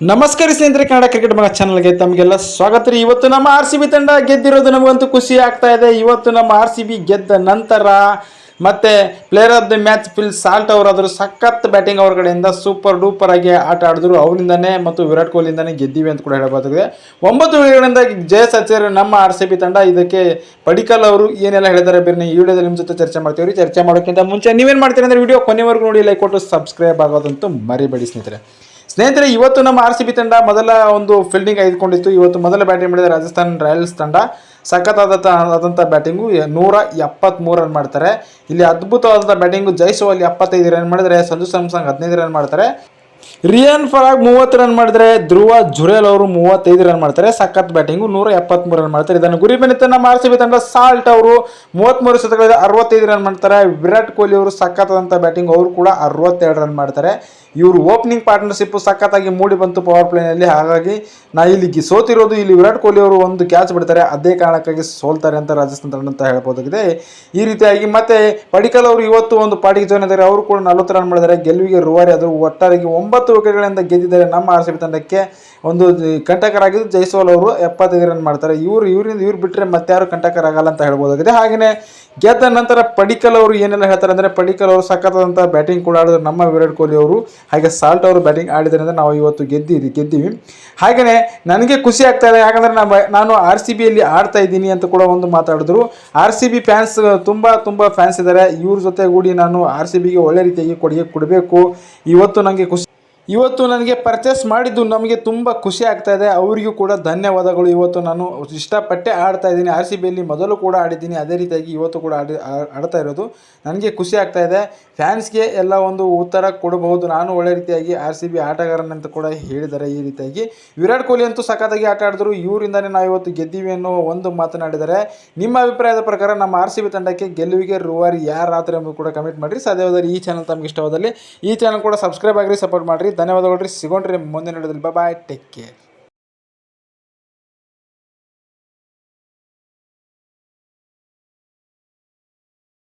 ನಮಸ್ಕಾರ ಸ್ನೇಹಿತರೆ, ಕನ್ನಡ ಕ್ರಿಕೆಟ್ ಮಗ ಚಾನಲ್ಗೆ ತಮಗೆಲ್ಲ ಸ್ವಾಗತ ರೀ. ಇವತ್ತು ನಮ್ಮ ಆರ್ ಸಿ ಬಿ ತಂಡ ಗೆದ್ದಿರೋದು ನಮಗಂತೂ ಖುಷಿ ಆಗ್ತಾ ಇದೆ. ಇವತ್ತು ನಮ್ಮ ಆರ್ ಸಿ ಬಿ ಗೆದ್ದ ನಂತರ ಮತ್ತೆ player of the match Phil Salt ಅವರಾದರೂ ಸಖತ್ ಬ್ಯಾಟಿಂಗ್ ಅವ್ರ ಕಡೆಯಿಂದ ಸೂಪರ್ ಡೂಪರ್ ಆಗಿ ಆಟ ಆಡಿದ್ರು. ಅವರಿಂದನೇ ಮತ್ತು ವಿರಾಟ್ ಕೊಹ್ಲಿಯಿಂದನೇ ಗೆದ್ದಿವೆ ಅಂತ ಕೂಡ ಹೇಳಬಹುದಾಗಿದೆ. ಒಂಬತ್ತು ವಿಕೆಟ್ಗಳಿಂದ ಜಯ ಸಚಿವರು ನಮ್ಮ ಆರ್ ಸಿ ಬಿ ತಂಡ ಇದಕ್ಕೆ ಪಡಿಕಲ್ ಅವರು ಏನೆಲ್ಲ ಹೇಳಿದ್ದಾರೆ ಬೇರೆ ಈ ವಿಡಿಯೋದಲ್ಲಿ ನಿಮ್ಮ ಜೊತೆ ಚರ್ಚೆ ಮಾಡ್ತೀವಿ ಚರ್ಚೆ ಮಾಡೋಕ್ಕಿಂತ ಮುಂಚೆ ನೀವೇನು ಮಾಡ್ತೀರಿ ಅಂದರೆ ವಿಡಿಯೋ ಕೊನೆವರೆಗೂ ನೋಡಿ ಲೈಕ್ ಕೊಟ್ಟು ಸಬ್ಸ್ಕ್ರೈಬ್ ಆಗೋದಂತೂ ಮರಿಬೇಡಿ ಸ್ನೇಹಿತರೆ. ಸ್ನೇಹಿತರೆ, ಇವತ್ತು ನಮ್ಮ ಆರ್ ಸಿ ಬಿ ತಂಡ ಮೊದಲ ಒಂದು ಫೀಲ್ಡಿಂಗ್ ಆಯ್ದುಕೊಂಡಿತ್ತು. ಇವತ್ತು ಮೊದಲ ಬ್ಯಾಟಿಂಗ್ ಮಾಡಿದ ರಾಜಸ್ಥಾನ್ ರಾಯಲ್ಸ್ ತಂಡ ಸಖತ್ತಾದ ಆದಂಥ ಬ್ಯಾಟಿಂಗು ನೂರ ಎಪ್ಪತ್ತ್ಮೂರು ರನ್ ಮಾಡ್ತಾರೆ. ಇಲ್ಲಿ ಅದ್ಭುತವಾದಂಥ ಬ್ಯಾಟಿಂಗು ಜೈಸ್ವಾಲ್ ಎಪ್ಪತ್ತೈದು ರನ್ ಮಾಡಿದರೆ, ಸಂಜು ಸ್ಯಾಮ್ಸಂಗ್ ಹದಿನೈದು ರನ್ ಮಾಡ್ತಾರೆ. ರಿಯಾನ್ ಫರಾಗ್ ಮೂವತ್ತು ರನ್ ಮಾಡಿದ್ರೆ, ಧ್ರುವ ಜುರೇಲ್ ಅವರು ಮೂವತ್ತೈದು ರನ್ ಮಾಡ್ತಾರೆ, ಸಖತ್ ಬ್ಯಾಟಿಂಗು ನೂರ ಎಪ್ಪತ್ತ್ಮೂರು ರನ್ ಮಾಡ್ತಾರೆ. ಇದನ್ನು ಗುರಿ ಬೆನಿತ ನಮ್ಮ ಆರ್ ಸಿ ತಂಡ ಸಾಲ್ಟ್ ಅವರು ಮೂವತ್ತ್ಮೂರು ಶತಕಗಳಿಂದ ಅರವತ್ತೈದು ರನ್ ಮಾಡ್ತಾರೆ. ವಿರಾಟ್ ಕೊಹ್ಲಿ ಅವರು ಸಖತ್ತಾದಂಥ ಬ್ಯಾಟಿಂಗ್ ಅವರು ಕೂಡ ಅರವತ್ತೆರಡು ರನ್ ಮಾಡ್ತಾರೆ. ಇವರು ಓಪನಿಂಗ್ ಪಾರ್ಟ್ನರ್ಶಿಪ್ ಸಖತ್ತಾಗಿ ಮೂಡಿ ಬಂತು ಪವರ್ ಪ್ಲೇನಲ್ಲಿ ಹಾಗಾಗಿ ನಾ ಇಲ್ಲಿ ಸೋತಿರೋದು, ಇಲ್ಲಿ ವಿರಾಟ್ ಕೊಹ್ಲಿ ಅವರು ಒಂದು ಕ್ಯಾಚ್ ಬಿಡ್ತಾರೆ. ಅದೇ ಕಾರಣಕ್ಕಾಗಿ ಸೋಲ್ತಾರೆ ಅಂತ ರಾಜಸ್ಥಾನ ತಂಡ ಅಂತ ಹೇಳ್ಬೋದಾಗಿದೆ. ಈ ರೀತಿಯಾಗಿ ಮತ್ತೆ ಪಡಿಕಲ್ ಅವರು ಇವತ್ತು ಒಂದು ಪಾಟಿಗೆ ಜಾಯ್ನ್ ಇದ್ದಾರೆ. ಅವರು ಕೂಡ ನಲವತ್ತು ರನ್ ಮಾಡಿದ್ದಾರೆ. ಗೆಲುವಿಗೆ ರೂವಾರಿ ಅದು ಒಟ್ಟಾರೆಯಾಗಿ ಒಂಬತ್ತು ವಿಕೆಟ್ಗಳಿಂದ ಗೆದ್ದಿದ್ದಾರೆ ನಮ್ಮ ಆರ್ ಸಿ ಬಿ ತಂಡಕ್ಕೆ. ಒಂದು ಕಂಟಕರಾಗಿದ್ದು ಜೈಸ್ವಾಲ್ ಅವರು ಎಪ್ಪತ್ತೈದು ರನ್ ಮಾಡ್ತಾರೆ. ಇವರು ಇವರಿಂದ ಇವ್ರು ಬಿಟ್ಟರೆ ಮತ್ತಾರು ಕಂಟಕರಾಗಲ್ಲ ಅಂತ ಹೇಳ್ಬೋದಾಗಿದೆ. ಹಾಗೆಯೇ ಗೆದ್ದ ನಂತರ ಪಡಿಕಲ್ ಅವರು ಏನೆಲ್ಲ ಹೇಳ್ತಾರೆ ಅಂದರೆ ಪಡಿಕಲ್ ಅವರು ಸಖತ್ತಾದಂಥ ಬ್ಯಾಟಿಂಗ್ ಕೂಡ ಆಡಿದ್ರು. ನಮ್ಮ ವಿರಾಟ್ ಕೊಹ್ಲಿ ಅವರು ಹಾಗೆ ಸಾಲ್ಟ್ ಅವರು ಬ್ಯಾಟಿಂಗ್ ಆಡಿದ್ರಿಂದ ನಾವು ಇವತ್ತು ಗೆದ್ದಿದ್ದೀವಿ ಗೆದ್ದೀವಿ. ಹಾಗೆಯೇ ನನಗೆ ಖುಷಿ ಆಗ್ತಾ ಇದೆ. ಯಾಕಂದರೆ ನಾನು ಆರ್ ಸಿ ಬಿಯಲ್ಲಿ ಆಡ್ತಾ ಇದ್ದೀನಿ ಅಂತ ಕೂಡ ಒಂದು ಮಾತಾಡಿದ್ರು. ಆರ್ ಸಿ ಬಿ ಫ್ಯಾನ್ಸ್ ತುಂಬ ತುಂಬ ಫ್ಯಾನ್ಸ್ ಇದ್ದಾರೆ. ಇವ್ರ ಜೊತೆಗೂಡಿ ನಾನು ಆರ್ ಸಿ ಬಿಗೆ ಒಳ್ಳೆ ರೀತಿಯಾಗಿ ಕೊಡುಗೆ ಕೊಡಬೇಕು. ಇವತ್ತು ನನಗೆ ಖುಷಿ ಇವತ್ತು ನನಗೆ ಪರ್ಚೇಸ್ ಮಾಡಿದ್ದು ನಮಗೆ ತುಂಬ ಖುಷಿ ಆಗ್ತಾ ಇದೆ. ಅವರಿಗೂ ಕೂಡ ಧನ್ಯವಾದಗಳು. ಇವತ್ತು ನಾನು ಇಷ್ಟಪಟ್ಟೆ ಆಡ್ತಾ ಇದ್ದೀನಿ. ಆರ್ ಸಿ ಬಿಯಲ್ಲಿ ಮೊದಲು ಕೂಡ ಆಡಿದ್ದೀನಿ. ಅದೇ ರೀತಿಯಾಗಿ ಇವತ್ತು ಕೂಡ ಆಡಿ ಆಡ್ತಾ ಇರೋದು. ನನಗೆ ಖುಷಿ ಆಗ್ತಾ ಇದೆ. ಫ್ಯಾನ್ಸ್ಗೆ ಎಲ್ಲ ಒಂದು ಉತ್ತರ ಕೊಡಬಹುದು. ನಾನು ಒಳ್ಳೆ ರೀತಿಯಾಗಿ ಆರ್ ಸಿ ಬಿ ಆಟಗಾರನಂತ ಕೂಡ ಹೇಳಿದ್ದಾರೆ ಈ ರೀತಿಯಾಗಿ. ವಿರಾಟ್ ಕೊಹ್ಲಿ ಅಂತೂ ಸಖತ್ತಾಗಿ ಆಟ ಆಡಿದ್ರು. ಇವರಿಂದನೇ ನಾವು ಇವತ್ತು ಗೆದ್ದೀವಿ ಅನ್ನೋ ಒಂದು ಮಾತನಾಡಿದರೆ ನಿಮ್ಮ ಅಭಿಪ್ರಾಯದ ಪ್ರಕಾರ ನಮ್ಮ ಆರ್ ಸಿ ಬಿ ತಂಡಕ್ಕೆ ಗೆಲುವಿಗೆ ರೂವಾರಿ ಯಾರು ಆತರ ಎಂಬುದು ಕೂಡ ಕಮೆಂಟ್ ಮಾಡಿರಿ. ಸಾಧ್ಯವಾದರೆ ಈ ಚಾನಲ್ ತಮಗೆ ಇಷ್ಟವಾದಲ್ಲಿ. ಈ ಚಾನಲ್ ಕೂಡ ಸಬ್ಸ್ಕ್ರೈಬ್ ಆಗಿರಿ ಸಪೋರ್ಟ್ ಮಾಡಿರಿ. ಧನ್ಯವಾದಗಳು ರೀ. ಸಿಗೋಣ್ರಿ ಮುಂದಿನ ವಿಡಿಯೋದಲ್ಲಿ. Bye take care